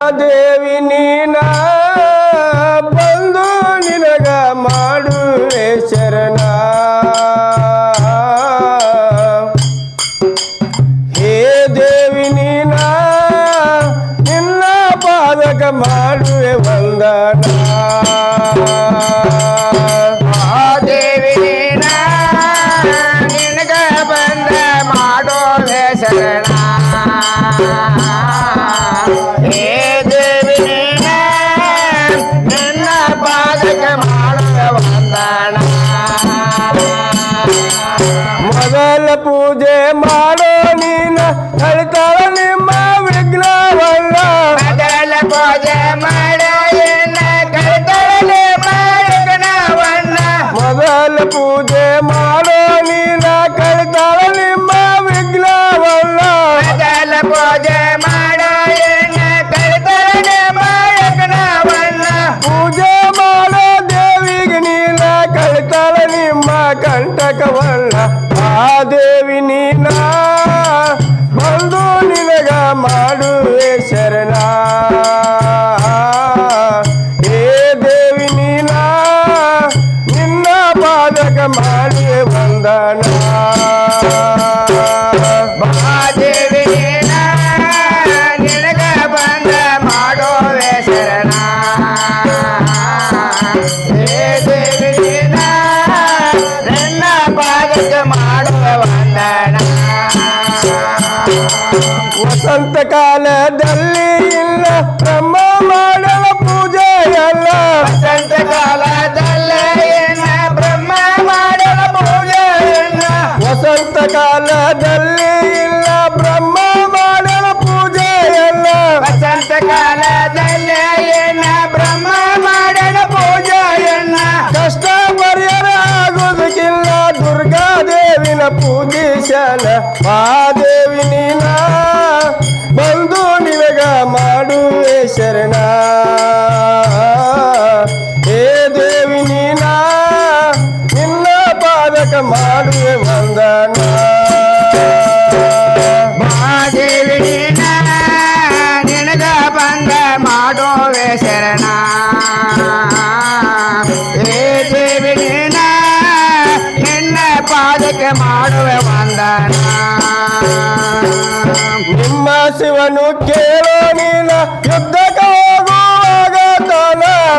ದೇವಿ ನೀನ ಬಂದು ನಿನಗ ಮಾಡುವೆ ಶರಣ. ಹೇ ದೇವಿ ನೀನ, ನಿನ್ನ ಪಾದಕ ಮಾಡುವೆ ವಂದನ. ದೇವಿ ನೀನ ಬಂದ ಮಾಡೋ ಶರಣ. ಮೊದಲ ಪೂಜೆ ದೇವಿ ನೀನ ಬಂದು ನಿನಗ ಮಾಡುವೆ ಶರಣ. ಏ ದೇವಿ ನೀನ ನಿನ್ನ ಪಾದಕ ಮಾಡುವೆ ವಂದನ. ವಸಂತ ಕಾಲದಲ್ಲಿ ಇಲ್ಲ. ಬ್ರಹ್ಮ ಮಾಡಲ ಪೂಜೆ ಎಲ್ಲ ವಸಂತ ಕಾಲದಲ್ಲೇ ಬ್ರಹ್ಮ ಮಾಡಲ ಪೂಜೆಯಲ್ಲ ವಸಂತ ಕಾಲದಲ್ಲಿ ಇಲ್ಲ. ಬ್ರಹ್ಮ ಮಾಡಲ ಪೂಜೆ ಎಲ್ಲ ವಸಂತ ಕಾಲದಲ್ಲಿ ಏನ ಬ್ರಹ್ಮ ಮಾಡಲ ಪೂಜೆಯಲ್ಲ ಕಷ್ಟ ಪರಿಹಾರ ಆಗೋದಕ್ಕಿಲ್ಲ ದುರ್ಗಾದೇವಿನ ಪೂಜಿಸಲ ಮಹಾದೇವಿ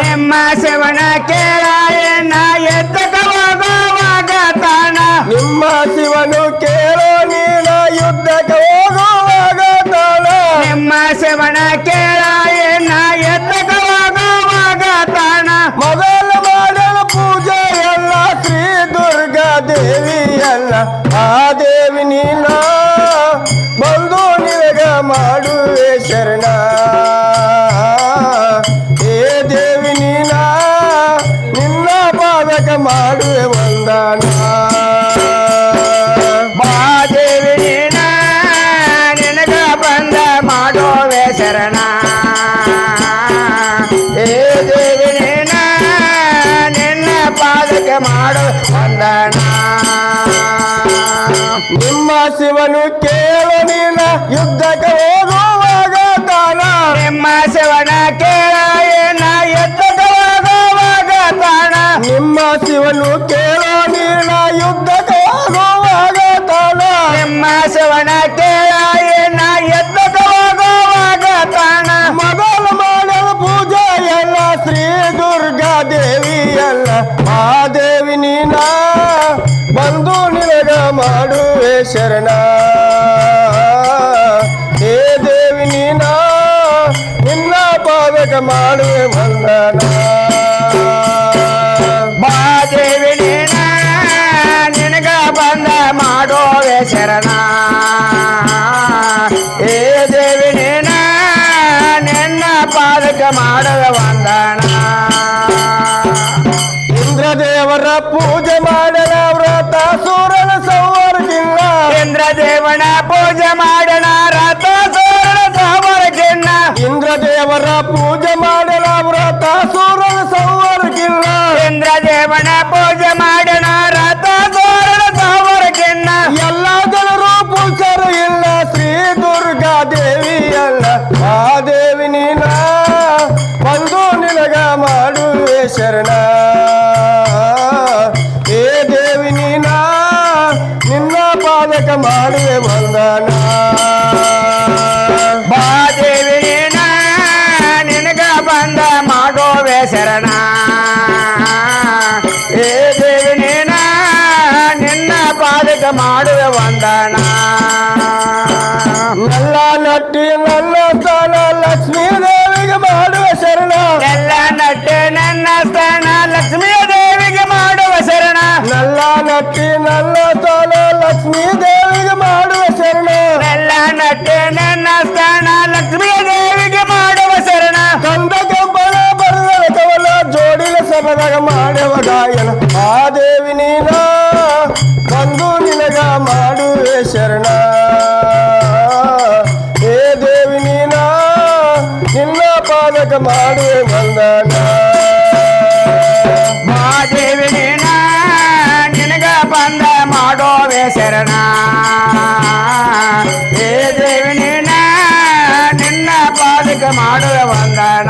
ನಿಮ್ಮ ಶಿವನ ಕೇಳಾಯನ ಎದ್ದಕ ಹೋಗುವಾಗ ತಾನ ನಿಮ್ಮ ಶಿವನು ಕೇಳೋ ನೀನ ಯುದ್ಧಕ್ಕೆ ಹೋಗುವಾಗ ತಾನ ನಿಮ್ಮ ಶಿವನ ಕೇಳಾಯನ ಎದ್ದಕ ಹೋಗುವಾಗ ತಾನ ಮೊದಲು ಮಾಡಲು ಪೂಜೆ ಎಲ್ಲ ಶ್ರೀ ದುರ್ಗಾ ದೇವಿ ಎಲ್ಲ ಆ ದೇವಿ ನೀನ ಬಂದು ನಿನಗ ಮಾಡುವೆ ಶರಣ. ಶಿವನು ಕೇಳು ನೀನ ಯುದ್ಧಕ್ಕೆ ಹೋಗುವಾಗ ಶರಣ. ಹೇ ದೇವಿ ನೀನ ನಿನ್ನ ಪಾದಕ ಮಾಡುವೆ ವಂದನ. ಮಹಾದೇವಿ ನೀನ ನಿನಗ ಬಂದ ಮಾಡೋವೆ ಶರಣ. ಹೇ ದೇವಿ ನೀನ ನಿನ್ನ ಪಾದಕ ಮಾಡುವೆ ವಂದನ. ಇಂದ್ರದೇವರ ಪೂಜೆ ಮಾಡಲ ವ್ರತ ಶ್ರವಣ ಪೂಜೆ ಮಾಡೋಣ ರಥ ಧೋರಣ ತಾವರಗೆನ್ನ ಎಲ್ಲ ಎಲ್ಲದರೂ ಪುರುಷರು ಇಲ್ಲ ಶ್ರೀ ದುರ್ಗಾ ದೇವಿ ಅಲ್ಲ ಆ ದೇವಿ ನೀನ ಬಂದು ನಿನಗ ಮಾಡುವೆ ಶರಣ ಏ ದೇವಿ ನೀನ ನಿನ್ನ ಪಾದಕ ಮಾಡುವೆ ಬಂದನ ಬಾ ದೇವಿ ನೀನ ನಿನಗ ಬಂದ ಮಾಡೋವೆ ಶರಣ ಎಲ್ಲ ನಟ್ಟೆ ನನ್ನ ಸ್ಥಾನ ಲಕ್ಷ್ಮೀ ದೇವಿಗೆ ಮಾಡುವ ಶರಣ. ನಲ್ಲ ನಟ್ಟಿ ನಲ್ಲ ತೋಲ ಲಕ್ಷ್ಮೀ ದೇವಿಗೆ ಮಾಡುವ ಶರಣ. ನಲ್ಲ ನಟ್ಟೆ ನನ್ನ ಸ್ಥಾನ ಲಕ್ಷ್ಮೀ ದೇವಿಗೆ ಪಾದಕ ಮಾಡುವೆ ವಂದನ ಮಾದೇವಿ ನೀನ ನಿನಗ ಬಂದ ಮಾಡೋವೆ ಶರಣ ಏ ದೇವಿ ನೀನ ನಿನ್ನ ಪಾದಕ ಮಾಡುವ ವಂದನ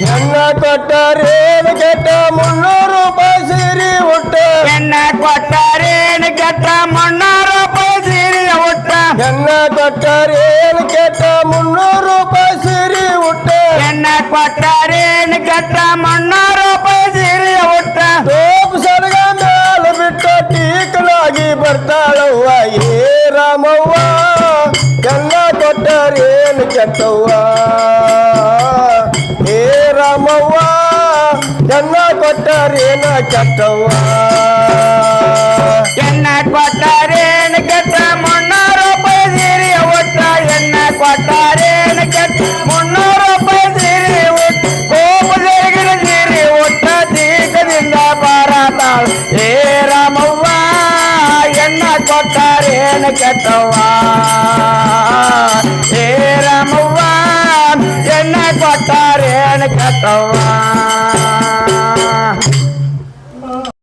ಹೆಣ್ಣ ಕೊಟ್ಟರೇನು ಕೆಟ್ಟ ಮುನ್ನೂರು ರೂಪಾಯಿ ಸೀರಿ ಉಟ್ಟ ಎನ್ನ ಕೊಟ್ಟರೇನು ಕೆಟ್ಟ ಮುನ್ನೂರು ರೂಪಾಯಿ ಸೀರೆಯ ಉಟ್ಟ ಹೆಣ್ಣ ಕೊಟ್ಟರೇನು ಕೆಟ್ಟ ಮುನ್ನೂರು ರೂಪಾಯಿ ಸೀರಿ ಉಟ್ಟ ಕೊಟ್ಟರೇನು ಕೆಟ್ಟ ರೂಪಾಯಿ ಸೀರೆಯ ಉಟ್ಟ ತೋಪ್ ಸಡಗ ಮೇಲ ಬಿಟ್ಟ ಟೀಕಲಾಗಿ ಬರ್ತಾಳವ್ವ ಏ ರಾಮವ್ವ ಎಲ್ಲ ಕೊಟ್ಟರೇನು ಕೆಟ್ಟವ್ವ? ಏ ರಾಮವ್ವ ಎಲ್ಲ ಕೊಟ್ಟರೇನ ಕೆಟ್ಟವ್ವ? ಎನ್ನ ಕೊಟ್ಟರೇನು ಕೆಟ್ಟ ಮುನ್ನೂರು ರೂಪಾಯಿ ಒಟ್ಟ ಎನ್ನ ಕೊಟ್ಟರೇನು ಕೊಟ್ಟರೇನು